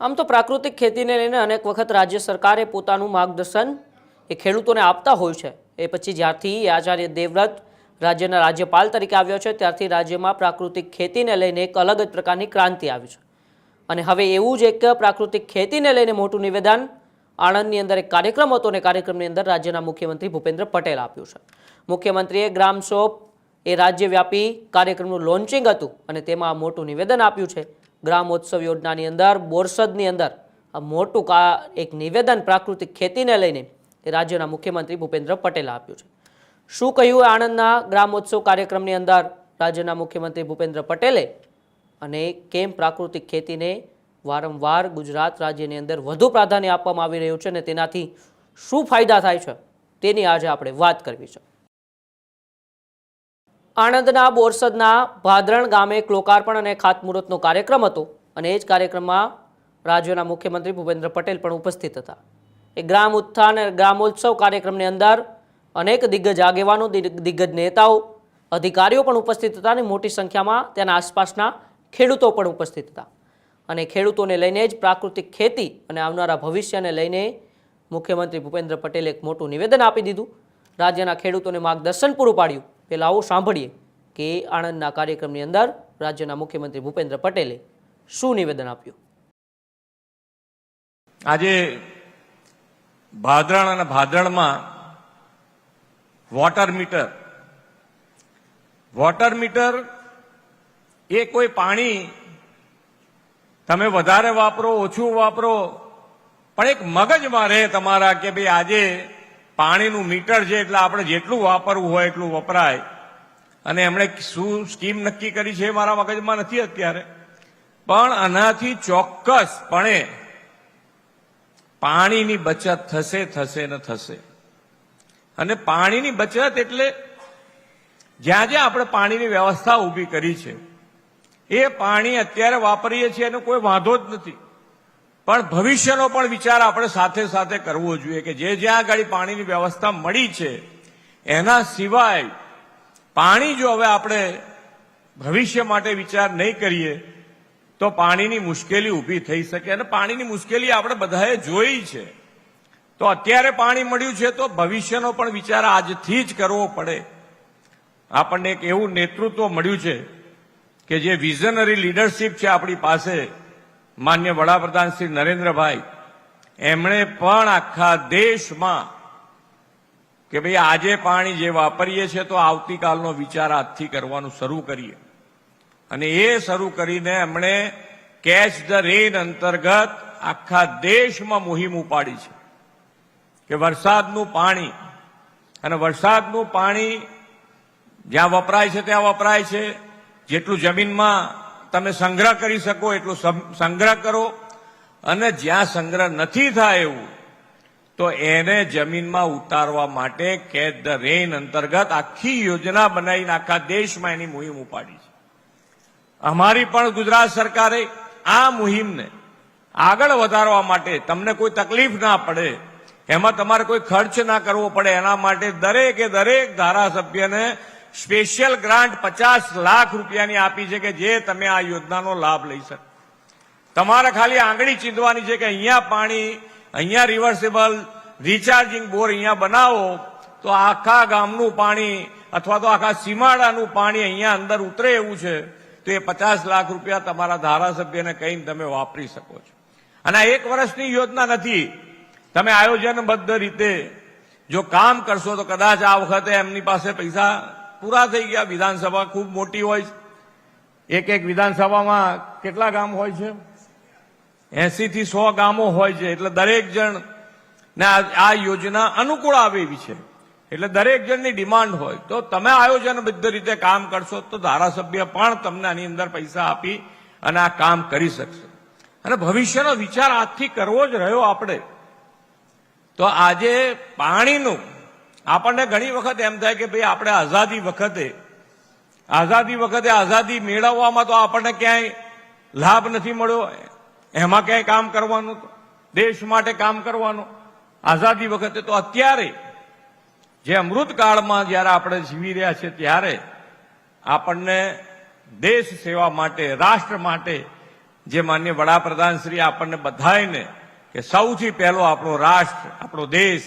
આમ તો પ્રાકૃતિક ખેતીને લઈને અનેક વખત રાજ્ય સરકારે પોતાનું માર્ગદર્શન એ ખેડૂતોને આપતા હોય છે. એ પછી જ્યારથી આચાર્ય દેવવ્રત રાજ્યના રાજ્યપાલ તરીકે આવ્યો છે, ત્યારથી રાજ્યમાં પ્રાકૃતિક ખેતીને લઈને એક અલગ જ પ્રકારની ક્રાંતિ આવી છે. અને હવે એવું જ એક પ્રાકૃતિક ખેતીને લઈને મોટું નિવેદન આણંદની અંદર એક કાર્યક્રમ હતો અને કાર્યક્રમની અંદર રાજ્યના મુખ્યમંત્રી ભૂપેન્દ્ર પટેલ આપ્યું છે. મુખ્યમંત્રીએ ગ્રામ શોપ એ રાજ્યવ્યાપી કાર્યક્રમનું લોન્ચિંગ હતું અને તેમાં મોટું નિવેદન આપ્યું છે. ગ્રામોત્સવ યોજનાની અંદર, બોરસદની અંદર આ મોટું કા એક નિવેદન પ્રાકૃતિક ખેતીને લઈને રાજ્યના મુખ્યમંત્રી ભૂપેન્દ્ર પટેલે આપ્યું છે. શું કહ્યું આણંદના ગ્રામોત્સવ કાર્યક્રમની અંદર રાજ્યના મુખ્યમંત્રી ભૂપેન્દ્ર પટેલે? અને કેમ પ્રાકૃતિક ખેતીને વારંવાર ગુજરાત રાજ્યની અંદર વધુ પ્રાધાન્ય આપવામાં આવી રહ્યું છે અને તેનાથી શું ફાયદા થાય છે? તેની આજે આપણે વાત કરવી છે. આણંદના બોરસદના ભાદરણ ગામે લોકાર્પણ અને ખાતમુહૂર્તનો કાર્યક્રમ હતો અને એ જ કાર્યક્રમમાં રાજ્યના મુખ્યમંત્રી ભૂપેન્દ્ર પટેલ પણ ઉપસ્થિત હતા. એ ગ્રામ ઉત્થાન અને ગ્રામોત્સવ કાર્યક્રમની અંદર અનેક દિગ્ગજ આગેવાનો દિગ- દિગ્ગજ નેતાઓ, અધિકારીઓ પણ ઉપસ્થિત હતા અને મોટી સંખ્યામાં તેના આસપાસના ખેડૂતો પણ ઉપસ્થિત હતા. અને ખેડૂતોને લઈને જ પ્રાકૃતિક ખેતી અને આવનારા ભવિષ્યને લઈને મુખ્યમંત્રી ભૂપેન્દ્ર પટેલે એક મોટું નિવેદન આપી દીધું. રાજ્યના ખેડૂતોને માર્ગદર્શન પૂરું પાડ્યું. પહેલાં આવો સાંભળીએ કે આણંદના કાર્યક્રમની અંદર રાજ્યના મુખ્યમંત્રી ભૂપેન્દ્ર પટેલે શું નિવેદન આપ્યું? આજે ભાદરણ અને ભાદરણમાં વોટર મીટર વોટર મીટર એ કોઈ પાણી તમે વધારે વાપરો, ઓછું વાપરો, પણ એક મગજમાં રહે તમારા કે ભાઈ આજે પાણીનું મીટર છે એટલે આપણે જેટલું વાપરવું હોય એટલું વપરાય. અને એમણે શું સ્કીમ નક્કી કરી છે મારા મગજમાં નથી અત્યારે. પણ આનાથી ચોક્કસપણે પાણીની બચત થશે થશે ને થશે. અને પાણીની બચત એટલે જ્યાં જ્યાં આપણે પાણીની વ્યવસ્થા ઊભી કરી છે, એ પાણી અત્યારે વાપરીએ છીએ એનો કોઈ વાંધો જ નથી. પણ ભવિષ્યનો પણ વિચાર આપણે સાથે સાથે કરવો જોઈએ કે જે જ્યાં આગળ પાણીની વ્યવસ્થા મળી છે, એના સિવાય પાણી જો હવે આપણે ભવિષ્ય માટે વિચાર નહીં કરીએ, તો પાણીની મુશ્કેલી ઊભી થઈ શકે અને પાણીની મુશ્કેલી આપણે બધાએ જોઈ છે. તો અત્યારે પાણી મળ્યું છે તો ભવિષ્યનો પણ વિચાર આજથી જ કરવો પડે. આપણને એક એવું નેતૃત્વ મળ્યું છે કે જે વિઝનરી લીડરશીપ છે આપણી પાસે માન્ય વડાપ્રધાન શ્રી નરેન્દ્રભાઈ, એમણે પણ આખા દેશમાં કે ભાઈ આજે પાણી જે વાપરીએ છીએ તો આવતીકાલનો વિચાર આજથી કરવાનું શરૂ કરીએ. અને એ શરૂ કરીને એમણે કેચ ધ રેન અંતર્ગત આખા દેશમાં મુહિમ ઉપાડી છે. કે વરસાદનું પાણી, અને વરસાદનું પાણી જ્યાં વપરાય છે ત્યાં વપરાય છે, જેટલું જમીનમાં તમે સંગ્રહ કરી શકો, એટલો સંગ્રહ કરો. અને જ્યાં સંગ્રહ નથી થાય એવું, તો એને જમીનમાં ઉતારવા માટે કેચ ધ રેન અંતર્ગત આખી યોજના બનાવીને આખા દેશમાં એની મુહિમ ઉપાડી છે. અમારી પણ ગુજરાત સરકારે આ મુહિમને આગળ વધારવા માટે તમને કોઈ તકલીફ ના પડે, એમાં તમારે કોઈ ખર્ચ ના કરવો પડે, એના માટે દરેકે દરેક ધારાસભ્યને સ્પેશિયલ ગ્રાન્ટ પચાસ લાખ રૂપિયાની આપી છે કે જે તમે આ યોજનાનો લાભ લઈ શકો. તમારે ખાલી આંગળી ચીંધવાની છે કે અહીંયા પાણી, અહીંયા રિવર્સેબલ રિચાર્જિંગ બોર અહીંયા બનાવો, તો આખા ગામનું પાણી અથવા તો આખા સીમાડાનું પાણી અહીંયા અંદર ઉતરે એવું છે, તો એ પચાસ લાખ રૂપિયા તમારા ધારાસભ્યને કહીને તમે વાપરી શકો છો. અને એક વર્ષની યોજના નથી. તમે આયોજનબદ્ધ રીતે જો કામ કરશો તો કદાચ આ વખતે એમની પાસે પૈસા પૂરા થઈ ગયા. વિધાનસભા ખૂબ મોટી હોય એક એક વિધાનસભામાં કેટલા ગામ હોય છે? એસી થી સો ગામો હોય છે. એટલે દરેક જણ ને આ યોજના અનુકૂળ આવે એવી છે. એટલે દરેક જણની ડિમાન્ડ હોય. તો તમે આયોજનબદ્ધ રીતે કામ કરશો તો ધારાસભ્ય પણ તમને આની અંદર પૈસા આપી અને આ કામ કરી શકશે. અને ભવિષ્યનો વિચાર આજથી કરવો જ રહ્યો આપણે. તો આજે પાણીનું આપણને ઘણી વખત એમ થાય કે ભાઈ આપણે આઝાદી વખતે આઝાદી વખતે આઝાદી મેળવવામાં તો આપણને ક્યાંય લાભ નથી મળ્યો. એમાં ક્યાંય કામ કરવાનું દેશ માટે કામ કરવાનું. આઝાદી વખતે તો અત્યારે, જે અમૃતકાળમાં જ્યારે આપણે જીવી રહ્યા છે ત્યારે આપણને દેશ સેવા માટે, રાષ્ટ્ર માટે જે માન્ય વડાપ્રધાન શ્રી આપણને બધાને કે સૌથી પહેલો આપણો રાષ્ટ્ર, આપણો દેશ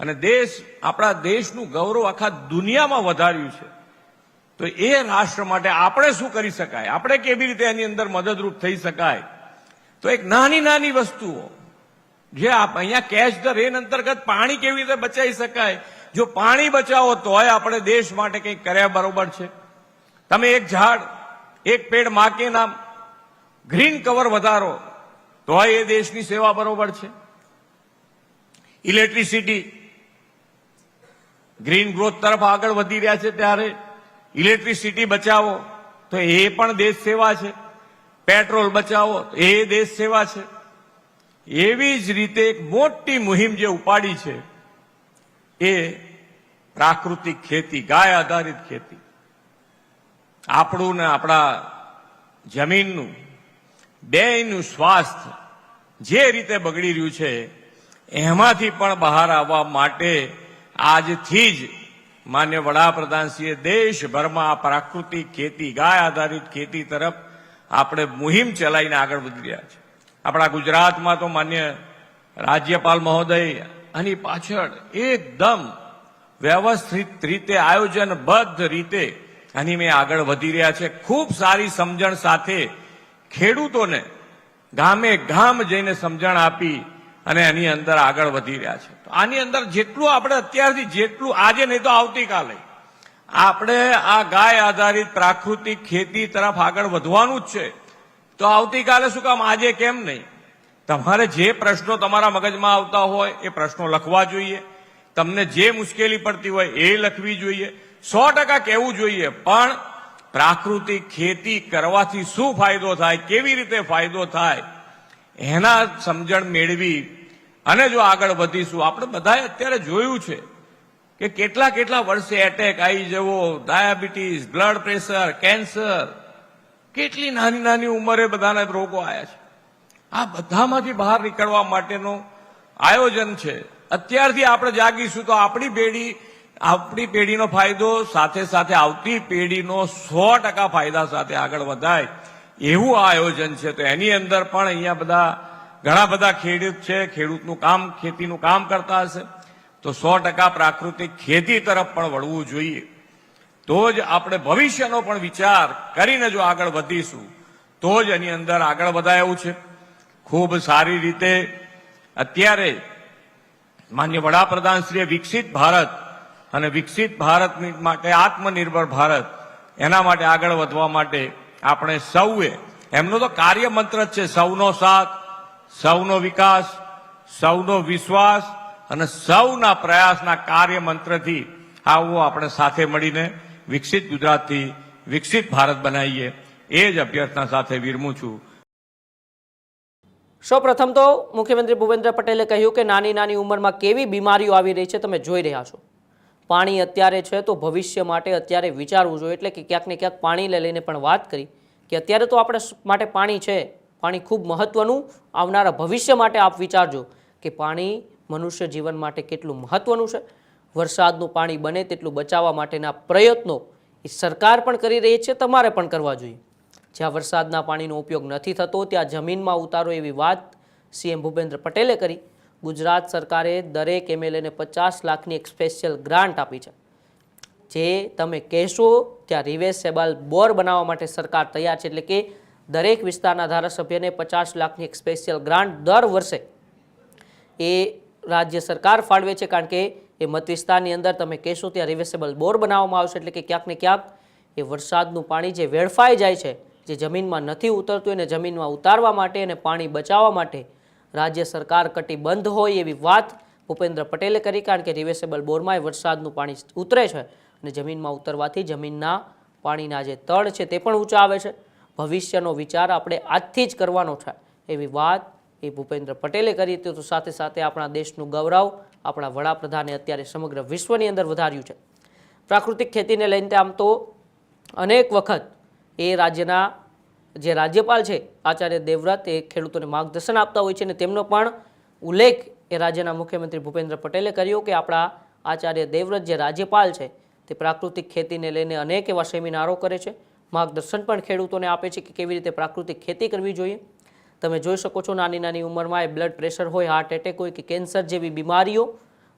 અને દેશ, આપણા દેશનું ગૌરવ આખા દુનિયામાં વધાર્યું છે. તો એ રાષ્ટ્ર માટે આપણે શું કરી શકાય? આપણે કેવી રીતે એની અંદર મદદરૂપ થઈ શકાય? તો એક નાની નાની વસ્તુઓ. જે અહીંયા કેચ ધ રેન અંતર્ગત પાણી કેવી રીતે બચાવી શકાય? જો પાણી બચાવો તોય આપણે દેશ માટે કંઈક કર્યા બરોબર છે. તમે એક ઝાડ, એક પેડમાં નામ, ગ્રીન કવર વધારો, તોય એ દેશની સેવા બરોબર છે. ઇલેક્ટ્રિસિટી ગ્રીન ગ્રોથ તરફ આગળ વધી રહ્યા છે ત્યારે ઇલેક્ટ્રિસિટી બચાવો, તો એ પણ દેશ સેવા છે. પેટ્રોલ બચાવો એ દેશ સેવા છે. એવી જ રીતે એક મોટી મુહિમ જે ઉપાડી છે, એ પ્રાકૃતિક ખેતી, ગાય આધારિત ખેતી. આપણું ને આપણા જમીનનું, બેયનું સ્વાસ્થ્ય જે રીતે બગડી રહ્યું છે, એમાંથી પણ બહાર આવવા માટે આજથી જ માન્ય વડાપ્રધાનશ્રીએ દેશભરમાં આ પ્રાકૃતિક ખેતી, ગાય આધારિત ખેતી તરફ આપણે મુહિમ ચલાવીને આગળ વધી રહ્યા છે. આપણા ગુજરાતમાં તો માન્ય રાજ્યપાલ મહોદય આની પાછળ એકદમ વ્યવસ્થિત રીતે, આયોજનબદ્ધ રીતે આની મેં આગળ વધી રહ્યા છે. ખૂબ સારી સમજણ સાથે ખેડૂતોને ગામે ગામ જઈને સમજણ આપી અને એની અંદર આગળ વધી રહ્યા છે. આની અંદર જેટલું આપણે અત્યારથી જેટલું, આજે નહીં તો આવતીકાલે. આપણે આ ગાય આધારિત પ્રાકૃતિક ખેતી તરફ આગળ વધવાનું જ છે. તો આવતીકાલે શું કામ? આજે કેમ નહીં? તમારે જે પ્રશ્નો તમારા મગજમાં આવતા હોય એ પ્રશ્નો લખવા જોઈએ. તમને જે મુશ્કેલી પડતી હોય એ લખવી જોઈએ. સો ટકા કહેવું જોઈએ, પણ પ્રાકૃતિક ખેતી કરવાથી શું ફાયદો થાય, કેવી રીતે ફાયદો થાય, એના સમજણ મેળવી અને જો આગળ વધીશું, આપણે બધાએ અત્યારે જોયું છે કે કેટલા કેટલા વર્ષે એટેક આવી જવો ડાયાબિટીસ બ્લડ પ્રેશર કેન્સર કેટલી નાની નાની ઉંમરે બધાને રોગો આવ્યા છે. આ બધામાંથી બહાર નીકળવા માટેનું આયોજન છે. અત્યારથી આપણે જાગીશું તો આપણી પેઢી, આપણી પેઢીનો ફાયદો સાથે સાથે આવતી પેઢીનો સો ટકા ફાયદા સાથે આગળ વધાય. એવું આયોજન છે. તો એની અંદર પણ અહીંયા બધા ઘણા બધા ખેડૂત છે, ખેડૂતનું કામ, ખેતીનું કામ કરતા હશે. તો સો ટકા પ્રાકૃતિક ખેતી તરફ પણ વળવું જોઈએ. તો જ આપણે ભવિષ્યનો પણ વિચાર કરીને જો આગળ વધીશું, તો જ એની અંદર આગળ વધાય એવું છે. ખૂબ સારી રીતે અત્યારે માન્ય વડાપ્રધાન શ્રીએ વિકસિત ભારત અને વિકસિત ભારત માટે આત્મનિર્ભર ભારત, એના માટે આગળ વધવા માટે આપણે સૌએ, એમનો તો કાર્યમંત્ર જ છે, સૌનો સાથ સૌનો વિકાસ, સૌનો વિશ્વાસ અને સૌના પ્રયાસના કાર્ય મંત્રથી આવો આપણે સાથે મળીને વિકસિત ગુજરાતથી વિકસિત ભારત બનાવીએ. એ જ અભ્યર્થના સાથે વિરમું છું. સૌપ્રથમ તો મુખ્યમંત્રી ભૂપેન્દ્ર પટેલે કહ્યું કે નાની નાની ઉંમરમાં કેવી બીમારીઓ આવી રહી છે તમે જોઈ રહ્યા છો. પાણી અત્યારે છે તો ભવિષ્ય માટે અત્યારે વિચારવું જોઈએ. એટલે કે ક્યાંક ને ક્યાંક પાણીને લઈને પણ વાત કરી કે અત્યારે તો આપણે માટે પાણી છે. પાણી ખૂબ મહત્વનું આવનારા ભવિષ્ય માટે આપ વિચારજો કે પાણી મનુષ્ય જીવન માટે કેટલું મહત્વનું છે. વરસાદનું પાણી બને તેટલું બચાવવા માટેના પ્રયત્નો એ સરકાર પણ કરી રહી છે, તમારે પણ કરવા જોઈએ. જ્યાં વરસાદના પાણીનો ઉપયોગ નથી થતો, ત્યાં જમીનમાં ઉતારો એવી વાત સીએમ ભૂપેન્દ્ર પટેલે કરી. ગુજરાત સરકારે દરેક એમએલએને પચાસ લાખની એક સ્પેશિયલ ગ્રાન્ટ આપી છે. જે તમે કહેશો, ત્યાં રિવેસેબલ બોર બનાવવા માટે સરકાર તૈયાર છે, એટલે કે દરેક વિસ્તારના ધારાસભ્યને પચાસ લાખની એક સ્પેશિયલ ગ્રાન્ટ દર વર્ષે એ રાજ્ય સરકાર ફાળવે છે કારણ કે એ મત વિસ્તારની અંદર તમે કહેશો ત્યાં રિવેસેબલ બોર બનાવવામાં આવશે એટલે કે ક્યાંક ને ક્યાંક એ વરસાદનું પાણી જે વેડફાઈ જાય છે, જે જમીનમાં નથી ઉતરતું એને જમીનમાં ઉતારવા માટે અને પાણી બચાવવા માટે રાજ્ય સરકાર કટિબંધ હોય એવી વાત ભૂપેન્દ્ર પટેલે કરી કારણ કે રિવેસેબલ બોરમાં વરસાદનું પાણી ઉતરે છે અને જમીનમાં ઉતરવાથી જમીનના પાણીના જે તળ છે તે પણ ઊંચા આવે છે. ભવિષ્યનો વિચાર આપણે આજથી જ કરવાનો છે. એવી વાત એ ભૂપેન્દ્ર પટેલે કરી હતી તો સાથે સાથે આપણા દેશનું ગૌરવ આપણા વડાપ્રધાને અત્યારે સમગ્ર વિશ્વની અંદર વધાર્યું છે. પ્રાકૃતિક ખેતીને લઈને આમ તો અનેક વખત એ રાજ્યના જે રાજ્યપાલ છે, આચાર્ય દેવવ્રત એ ખેડૂતોને માર્ગદર્શન આપતા હોય છે અને તેમનો પણ ઉલ્લેખ એ રાજ્યના મુખ્યમંત્રી ભૂપેન્દ્ર પટેલે કર્યો કે આપણા આચાર્ય દેવવ્રત જે રાજ્યપાલ છે તે પ્રાકૃતિક ખેતીને લઈને અનેક એવા સેમિનારો કરે છે. માર્ગદર્શન પણ ખેડૂતોને આપે છે કે કેવી રીતે પ્રાકૃતિક ખેતી કરવી જોઈએ. તમે જોઈ શકો છો નાની નાની ઉંમરમાં એ બ્લડ પ્રેશર હોય હાર્ટ એટેક હોય કે કેન્સર જેવી બીમારીઓ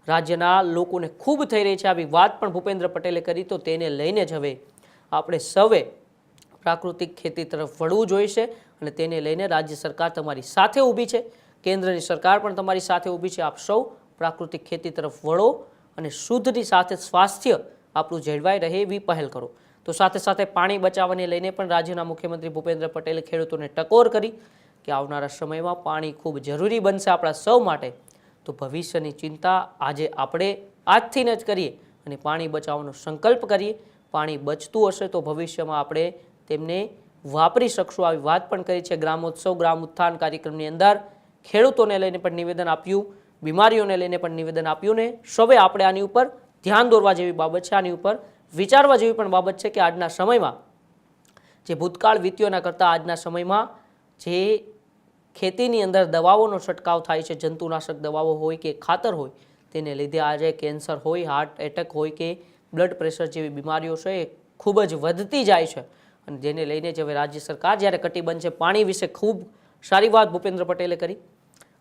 રાજ્યના લોકોને ખૂબ થઈ રહી છે. આવી વાત પણ ભૂપેન્દ્ર પટેલે કરી, તો તેને લઈને જ હવે આપણે સૌએ પ્રાકૃતિક ખેતી તરફ વળવું જોઈશે અને તેને લઈને રાજ્ય સરકાર તમારી સાથે ઊભી છે. કેન્દ્રની સરકાર પણ તમારી સાથે ઊભી છે. આપ સૌ પ્રાકૃતિક ખેતી તરફ વળો અને શુદ્ધની સાથે સ્વાસ્થ્ય આપણું જળવાઈ રહે એવી પહેલ કરો. તો સાથે સાથે પાણી બચાવવાને લઈને પણ રાજ્યના મુખ્યમંત્રી ભૂપેન્દ્ર પટેલે ખેડૂતોને ટકોર કરી કે આવનારા સમયમાં પાણી ખૂબ જરૂરી બનશે આપણા સૌ માટે. તો ભવિષ્યની ચિંતા આજે આપણે આજથી જ કરીએ અને પાણી બચાવવાનો સંકલ્પ કરીએ. પાણી બચતું હશે તો ભવિષ્યમાં આપણે તેમને વાપરી શકશું. આવી વાત પણ કરી છે ગ્રામોત્સવ, ગ્રામ ઉત્થાન કાર્યક્રમની અંદર ખેડૂતોને લઈને પણ નિવેદન આપ્યું, બીમારીઓને લઈને પણ નિવેદન આપ્યું ને સૌએ આપણે આની ઉપર ધ્યાન દોરવા જેવી બાબત છે. આની ઉપર વિચારવા જેવી પણ બાબત છે કે આજના સમયમાં, જે ભૂતકાળ વીત્યોના કરતાં આજના સમયમાં જે ખેતીની અંદર દવાઓનો છંટકાવ થાય છે, જંતુનાશક દવાઓ હોય કે ખાતર હોય, તેને લીધે આજે કેન્સર હોય, હાર્ટ એટેક હોય કે બ્લડ પ્રેશર જેવી બીમારીઓ છે એ ખૂબ જ વધતી જાય છે. અને જેને લઈને જ રાજ્ય સરકાર જ્યારે કટિબંધ છે, પાણી વિશે ખૂબ સારી વાત ભૂપેન્દ્ર પટેલે કરી.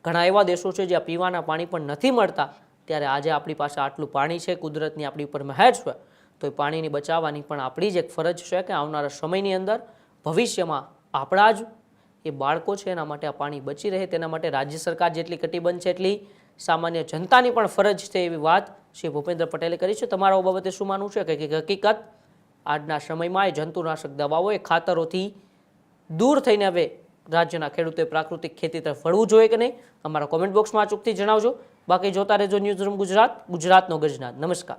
ઘણા એવા દેશો છે જ્યાં પીવાના પાણી પણ નથી મળતા, ત્યારે આજે આપણી પાસે આટલું પાણી છે, કુદરતની આપણી ઉપર મહેર છે. તો એ પાણીની બચાવવાની પણ આપણી જ એક ફરજ છે કે આવનારા સમયની અંદર ભવિષ્યમાં આપણા જ એ બાળકો છે એના માટે આ પાણી બચી રહે, તેના માટે રાજ્ય સરકાર જેટલી કટિબંધ છે એટલી સામાન્ય જનતાની પણ ફરજ છે એવી વાત શ્રી ભૂપેન્દ્ર પટેલે કરી છે. તમારા બાબતે શું માનવું છે? કે હકીકત આજના સમયમાં એ જંતુનાશક દવાઓ એ ખાતરોથી દૂર થઈને હવે રાજ્યના ખેડૂતોએ પ્રાકૃતિક ખેતી તરફ વળવું જોઈએ કે નહીં? અમારા કોમેન્ટ બોક્સમાં અચૂકથી જણાવજો. બાકી જોતા રહેજો ન્યૂઝ રૂમ ગુજરાત, ગુજરાતનો ગજનાથ નમસ્કાર.